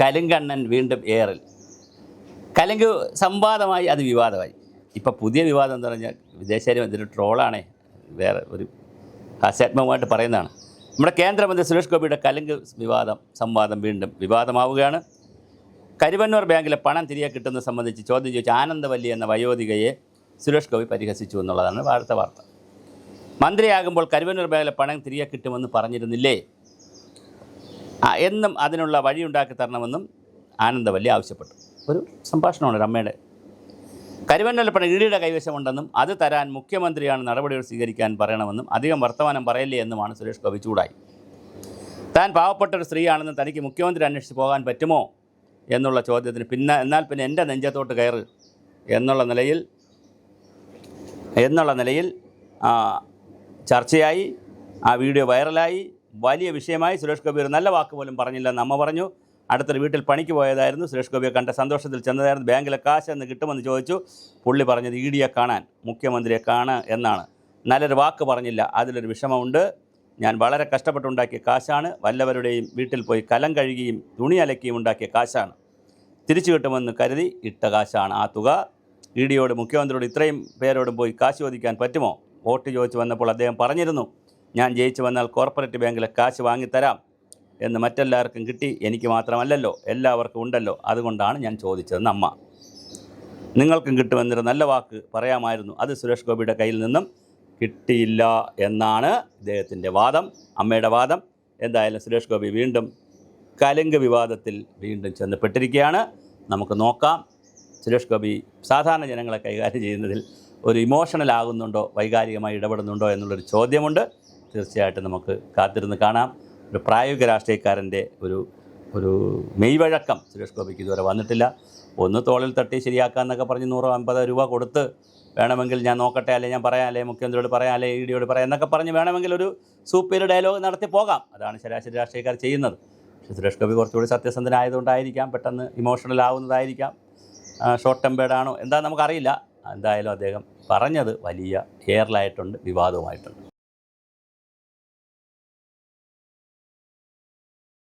കലുങ്കണ്ണൻ വീണ്ടും ഏറിൽ. കലുങ്ക് സംവാദമായി അത് വിവാദമായി. ഇപ്പം പുതിയ വിവാദം എന്ന് പറഞ്ഞാൽ വിദേശകാര്യം ഇതൊരു ട്രോളാണേ വേറെ ഒരു ഹാസ്യാത്മകമായിട്ട് പറയുന്നതാണ്. നമ്മുടെ കേന്ദ്രമന്ത്രി സുരേഷ് ഗോപിയുടെ കലുങ്ക് വിവാദം സംവാദം വീണ്ടും വിവാദമാവുകയാണ്. കരുവന്നൂർ ബാങ്കിലെ പണം തിരികെ കിട്ടുന്നത് സംബന്ധിച്ച് ചോദ്യം ചോദിച്ച ആനന്ദവല്ലി എന്ന വയോധികയെ സുരേഷ് ഗോപി പരിഹസിച്ചു എന്നുള്ളതാണ് വാർത്ത വാർത്ത. മന്ത്രിയാകുമ്പോൾ കരുവന്നൂർ ബാങ്കിലെ പണം തിരികെ കിട്ടുമെന്ന് പറഞ്ഞിരുന്നില്ലേ? എന്നും അതിനുള്ള വഴിയുണ്ടാക്കി തരണമെന്നും ആനന്ദവല്ലി ആവശ്യപ്പെട്ടു. ഒരു സംഭാഷണമാണ് അമ്മയുടെ. കരുവന്നൂരിൽ പണം കൈവശമുണ്ടെന്നും അത് തരാൻ മുഖ്യമന്ത്രിയാണ് നടപടികൾ സ്വീകരിക്കാൻ പറയണമെന്നും അധികം വർത്തമാനം പറയില്ലേ എന്നുമാണ് സുരേഷ് ഗോപി ചൂടായി. താൻ പാവപ്പെട്ട ഒരു സ്ത്രീയാണെന്ന് തനിക്ക് മുഖ്യമന്ത്രി അന്വേഷിച്ച് പോകാൻ പറ്റുമോ എന്നുള്ള ചോദ്യത്തിന് പിന്നെ എന്നാൽ പിന്നെ എന്റെ നെഞ്ചത്തോട്ട് കയറ് എന്നുള്ള നിലയിൽ എന്നുള്ള നിലയിൽ ചർച്ചയായി ആ വീഡിയോ വൈറലായി വലിയ വിഷയമായി സുരേഷ് ഗോപി ഒരു നല്ല വാക്ക് പോലും പറഞ്ഞില്ലെന്ന് അമ്മ പറഞ്ഞു. അടുത്തൊരു വീട്ടിൽ പണിക്ക് പോയതായിരുന്നു. സുരേഷ് ഗോപിയെ കണ്ട സന്തോഷത്തിൽ ചെന്നതായിരുന്നു. ബാങ്കിലെ കാശ് എന്ന് കിട്ടുമെന്ന് ചോദിച്ചു. പുള്ളി പറഞ്ഞത് ഇ ഡിയെ കാണാൻ മുഖ്യമന്ത്രിയെ കാണുക എന്നാണ്. നല്ലൊരു വാക്ക് പറഞ്ഞില്ല. അതിലൊരു വിഷമമുണ്ട്. ഞാൻ വളരെ കഷ്ടപ്പെട്ടുണ്ടാക്കിയ കാശാണ്. വല്ലവരുടെയും വീട്ടിൽ പോയി കലം കഴുകിയും തുണി അലക്കിയും ഉണ്ടാക്കിയ കാശാണ്. തിരിച്ചു കിട്ടുമെന്ന് കരുതി ഇട്ട കാശാണ് ആ തുക. ഇ ഡിയോട് മുഖ്യമന്ത്രിയോട് ഇത്രയും പേരോടും പോയി കാശ് ചോദിക്കാൻ പറ്റുമോ? വോട്ട് ചോദിച്ചു വന്നപ്പോൾ അദ്ദേഹം പറഞ്ഞിരുന്നു ഞാൻ ജയിച്ചു വന്നാൽ കോർപ്പറേറ്റ് ബാങ്കിലെ കാശ് വാങ്ങിത്തരാം എന്ന് മറ്റെല്ലാവർക്കും കിട്ടി എനിക്ക് മാത്രമല്ലല്ലോ എല്ലാവർക്കും ഉണ്ടല്ലോ. അതുകൊണ്ടാണ് ഞാൻ ചോദിച്ചതെന്ന് അമ്മ നിങ്ങൾക്കും കിട്ടുമെന്നൊരു നല്ല വാക്ക് പറയാമായിരുന്നു. അത് സുരേഷ് ഗോപിയുടെ കയ്യിൽ നിന്നും കിട്ടിയില്ല എന്നാണ് ഇദ്ദേഹത്തിന്റെ വാദം അമ്മയുടെ വാദം. എന്തായാലും സുരേഷ് ഗോപി വീണ്ടും കലിംഗ വിവാദത്തിൽ വീണ്ടും ചെന്നപ്പെട്ടിരിക്കുകയാണ്. നമുക്ക് നോക്കാം സുരേഷ് ഗോപി സാധാരണ ജനങ്ങളെ കൈകാര്യം ചെയ്യുന്നതിൽ ഒരു ഇമോഷണൽ ആകുന്നുണ്ടോ വൈകാരികമായി ഇടപെടുന്നുണ്ടോ എന്നുള്ളൊരു ചോദ്യമുണ്ട്. തീർച്ചയായിട്ടും നമുക്ക് കാത്തിരുന്ന് കാണാം. ഒരു പ്രായോഗിക രാഷ്ട്രീയക്കാരന്റെ ഒരു ഒരു മെയ്വഴക്കം സുരേഷ് ഗോപിക്ക് ഇതുവരെ വന്നിട്ടില്ല. ഒന്ന് തോളിൽ തട്ടി ശരിയാക്കാമെന്നൊക്കെ പറഞ്ഞ് നൂറോ അമ്പത് രൂപ കൊടുത്ത് വേണമെങ്കിൽ ഞാൻ നോക്കട്ടെ അല്ലെ ഞാൻ പറയാം അല്ലെ മുഖ്യമന്ത്രിയോട് പറയാം അല്ലെ ഇ ഡിയോട് പറയാം എന്നൊക്കെ പറഞ്ഞ് വേണമെങ്കിൽ ഒരു സൂപ്പർ ഡയലോഗ് നടത്തി പോകാം. അതാണ് ശരാശരി രാഷ്ട്രീയക്കാർ ചെയ്യുന്നത്. പക്ഷേ സുരേഷ് ഗോപി കുറച്ചുകൂടി സത്യസന്ധനായതുകൊണ്ടായിരിക്കാം പെട്ടെന്ന് ഇമോഷണൽ ആവുന്നതായിരിക്കാം. ഷോർട്ട് ടെമ്പേർഡാണോ എന്താ നമുക്കറിയില്ല. എന്തായാലും അദ്ദേഹം പറഞ്ഞത് വലിയ എയറിലായിട്ടുണ്ട് വിവാദവുമായിട്ടുണ്ട്.